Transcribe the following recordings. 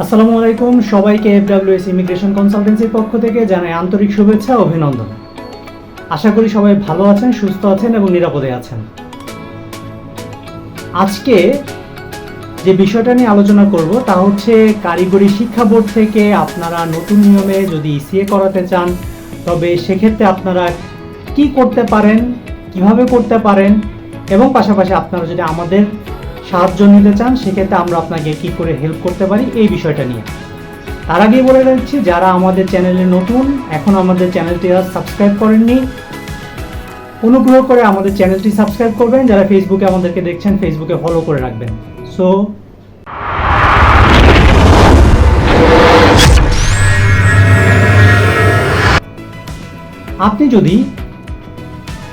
আসসালামু আলাইকুম, সবাইকে এফডাব্লিউএস ইমিগ্রেশন কনসালটেন্সির পক্ষ থেকে জানাই আন্তরিক শুভেচ্ছা অভিনন্দন। আশা করি সবাই ভালো আছেন, সুস্থ আছেন এবং নিরাপদে আছেন। আজকে যে বিষয়টা নিয়ে আলোচনা করব তা হচ্ছে কারিগরি শিক্ষা বোর্ড থেকে আপনারা নতুন নিয়মে যদি ইসিএ করাতে চান, তবে সেক্ষেত্রে আপনারা কি করতে পারেন, কীভাবে করতে পারেন, এবং পাশাপাশি আপনারা যদি আমাদের সাহায্য নিতে চান, সেক্ষেত্রে আমরা আপনাকে কি করে হেল্প করতে পারি এই বিষয়টা নিয়ে। তার আগেই বলে রাখছি, যারা আমাদের চ্যানেলে নতুন, এখন আমাদের চ্যানেলটি আর সাবস্ক্রাইব করেননি, অনুগ্রহ করে আমাদের চ্যানেলটি সাবস্ক্রাইব করবেন। যারা ফেসবুকে আমাদেরকে দেখছেন ফেসবুকে ফলো করে রাখবেন। সো আপনি যদি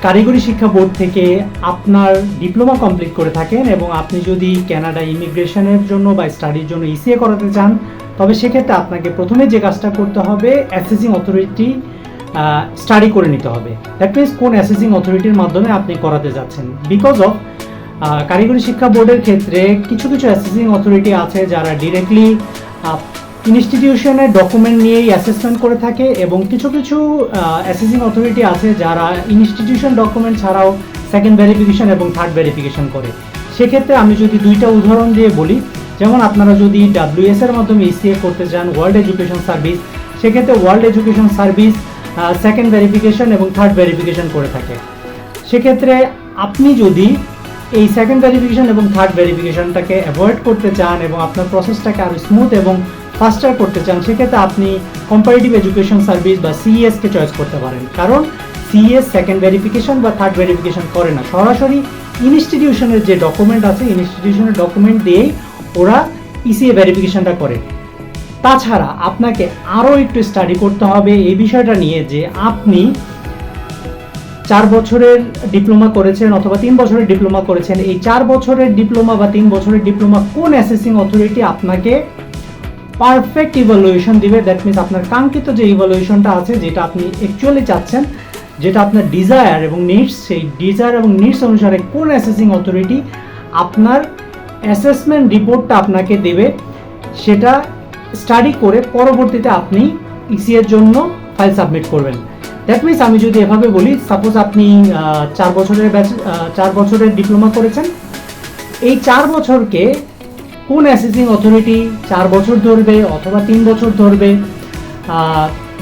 কারিগরি শিক্ষা বোর্ড থেকে আপনার ডিপ্লোমা কমপ্লিট করে থাকেন এবং আপনি যদি ক্যানাডা ইমিগ্রেশনের জন্য বা স্টাডির জন্য ইসিএ করাতে চান, তবে সেক্ষেত্রে আপনাকে প্রথমে যে কাজটা করতে হবে অ্যাসেসিং অথরিটি স্টাডি করে নিতে হবে। দ্যাট মিনস কোন অ্যাসেসিং অথরিটির মাধ্যমে আপনি করাতে যাচ্ছেন। বিকজ অফ কারিগরি শিক্ষা বোর্ডের ক্ষেত্রে কিছু কিছু অ্যাসেসিং অথরিটি আছে যারা ডিরেক্টলি ইনস্টিটিউশনের ডকুমেন্ট নিয়েই অ্যাসেসমেন্ট করে থাকে এবং কিছু কিছু অ্যাসেসিং অথরিটি আছে যারা ইনস্টিটিউশন ডকুমেন্ট ছাড়াও সেকেন্ড ভেরিফিকেশন এবং থার্ড ভেরিফিকেশন করে। সেক্ষেত্রে আমি যদি দুইটা উদাহরণ দিয়ে বলি, যেমন আপনারা যদি ডাব্লিউএস এর মাধ্যমে ইসিএ করতে চান ওয়ার্ল্ড এডুকেশন সার্ভিস সেক্ষেত্রে world education service second verification এবং থার্ড ভেরিফিকেশন করে থাকে। সেক্ষেত্রে আপনি যদি এই সেকেন্ড ভেরিফিকেশন এবং থার্ড ভেরিফিকেশনটাকে অ্যাভয়েড করতে চান এবং আপনার প্রসেসটাকে আরও স্মুথ এবং ফাস্টার করতে চান, সেক্ষেত্রে আপনি কম্পারেটিভ এডুকেশন সার্ভিস বা সিইএসকে চয়েস করতে পারেন। কারণ সিএস সেকেন্ড ভেরিফিকেশন বা থার্ড ভেরিফিকেশন করে না। সরাসরি ইনস্টিটিউশনের যে ডকুমেন্ট আছে ইনস্টিটিউশনের ডকুমেন্ট দিয়েই ওরা ইসিএ ভেরিফিকেশনটা করে। তাছাড়া আপনাকে আরও একটু স্টাডি করতে হবে এই বিষয়টা নিয়ে যে আপনি চার বছরের ডিপ্লোমা করেছেন অথবা তিন বছরের ডিপ্লোমা করেছেন। এই চার বছরের ডিপ্লোমা বা তিন বছরের ডিপ্লোমা কোন অ্যাসেসিং অথরিটি আপনাকে পারফেক্ট ইভালুয়েশন দিবে দ্যাট মিনস আপনার কাঙ্ক্ষিত যে ইভালুয়েশনটা আছে, যেটা আপনি অ্যাকচুয়ালি চাচ্ছেন, যেটা আপনার ডিজায়ার এবং নিডস সেই ডিজায়ার এবং নিডস অনুসারে কোন অ্যাসেসিং অথরিটি আপনার অ্যাসেসমেন্ট রিপোর্টটা আপনাকে দেবে, সেটা স্টাডি করে পরবর্তীতে আপনি ইসি এর জন্য ফাইল সাবমিট করবেন। দ্যাট মিনস আমি যদি এভাবে বলি সাপোজ আপনি চার বছরের ব্যাচ চার বছরের ডিপ্লোমা করেছেন, এই চার বছরকে কোন অ্যাসেসিং অথরিটি চার বছর ধরবে অথবা তিন বছর ধরবে?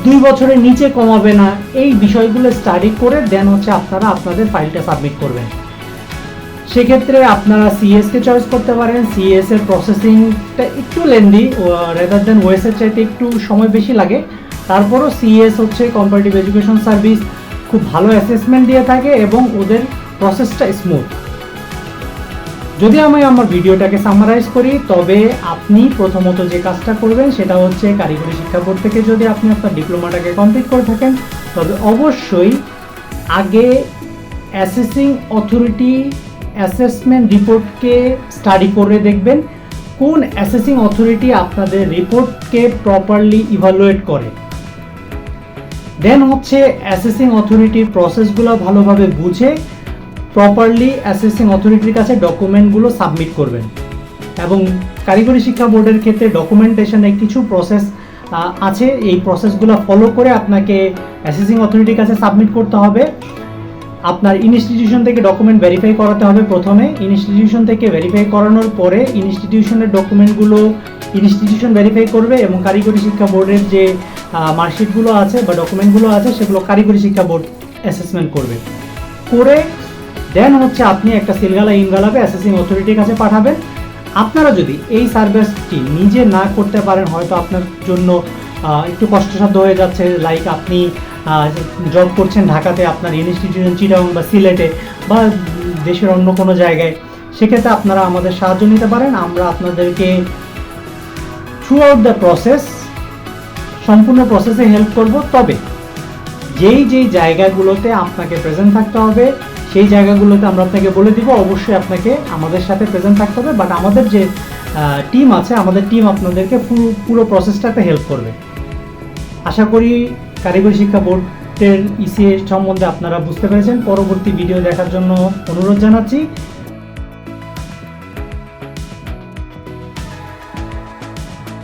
দুই বছরের নিচে কমাবে না, এই বিষয়গুলো স্টাডি করে দেন হচ্ছে আপনারা আপনাদের ফাইলটা সাবমিট করবেন। সেক্ষেত্রে আপনারা সিএসকে চয়েস করতে পারেন। সিএস এর প্রসেসিংটা একটু লেন্দি রেদার দেন ওয়েসের চাইতে একটু সময় বেশি লাগে। তারপরও সিএস হচ্ছে কম্পারেটিভ এডুকেশন সার্ভিস খুব ভালো অ্যাসেসমেন্ট দিয়ে থাকে এবং ওদের প্রসেসটা স্মুথ যদি আমি আমার ভিডিওটাকে সামারাইজ করি, তবে আপনি প্রথমত যে কাজটা করবেন সেটা হচ্ছে কারিগরি শিক্ষা বোর্ড থেকে যদি আপনি আপনার ডিপ্লোমাটাকে কমপ্লিট করে থাকেন, তবে অবশ্যই আগে অ্যাসেসিং অথরিটি অ্যাসেসমেন্ট রিপোর্টকে স্টাডি করে দেখবেন। কোন অ্যাসেসিং অথরিটি আপনাদের রিপোর্টকে প্রপারলি ইভালুয়েট করে। দেন হচ্ছে অ্যাসেসিং অথরিটির প্রসেসগুলো ভালোভাবে বুঝে প্রপারলি অ্যাসেসিং অথরিটির কাছে ডকুমেন্টগুলো সাবমিট করবেন। এবং কারিগরি শিক্ষা বোর্ডের ক্ষেত্রে ডকুমেন্টেশনে কিছু প্রসেস আছে। এই প্রসেসগুলো ফলো করে আপনাকে অ্যাসেসিং অথরিটির কাছে সাবমিট করতে হবে। আপনার ইনস্টিটিউশন থেকে ডকুমেন্ট ভেরিফাই করাতে হবে প্রথমে। ইনস্টিটিউশন থেকে ভেরিফাই করানোর পরে ইনস্টিটিউশনের ডকুমেন্টগুলো ইনস্টিটিউশন ভেরিফাই করবে এবং কারিগরি শিক্ষা বোর্ডের যে মার্কশিটগুলো আছে বা ডকুমেন্টগুলো আছে, সেগুলো কারিগরি শিক্ষা বোর্ড অ্যাসেসমেন্ট করবে। করে দেন হচ্ছে আপনি একটা সিলগালা ইনগালাবে অ্যাসেসিং অথরিটির কাছে পাঠাবেন। আপনারা যদি এই সার্ভিসটি নিজে না করতে পারেন, হয়তো আপনার জন্য একটু কষ্টসাধ্য হয়ে যাচ্ছে। লাইক আপনি জব করছেন ঢাকাতে, আপনার ইনস্টিটিউশন চিটাং বা সিলেটে বা দেশের অন্য কোনো জায়গায়, সেক্ষেত্রে আপনারা আমাদের সাহায্য নিতে পারেন। আমরা আপনাদেরকে থ্রু আউট দ্য প্রসেস সম্পূর্ণ প্রসেসে হেল্প করব। তবে যেই যেই জায়গাগুলোতে আপনাকে প্রেজেন্ট থাকতে হবে সেই জায়গাগুলোতে আমরা আপনাকে বলে দিব, অবশ্যই আপনাকে আমাদের সাথে প্রেজেন্ট থাকতে হবে বাট আমাদের যে টিম আছে, আমাদের টিম আপনাদেরকে পুরো পুরো প্রসেসটাতে হেল্প করবে। আশা করি কারিগরি শিক্ষা বোর্ডের ইসিএ সম্বন্ধে আপনারা বুঝতে পেরেছেন। পরবর্তী ভিডিও দেখার জন্য অনুরোধ জানাচ্ছি।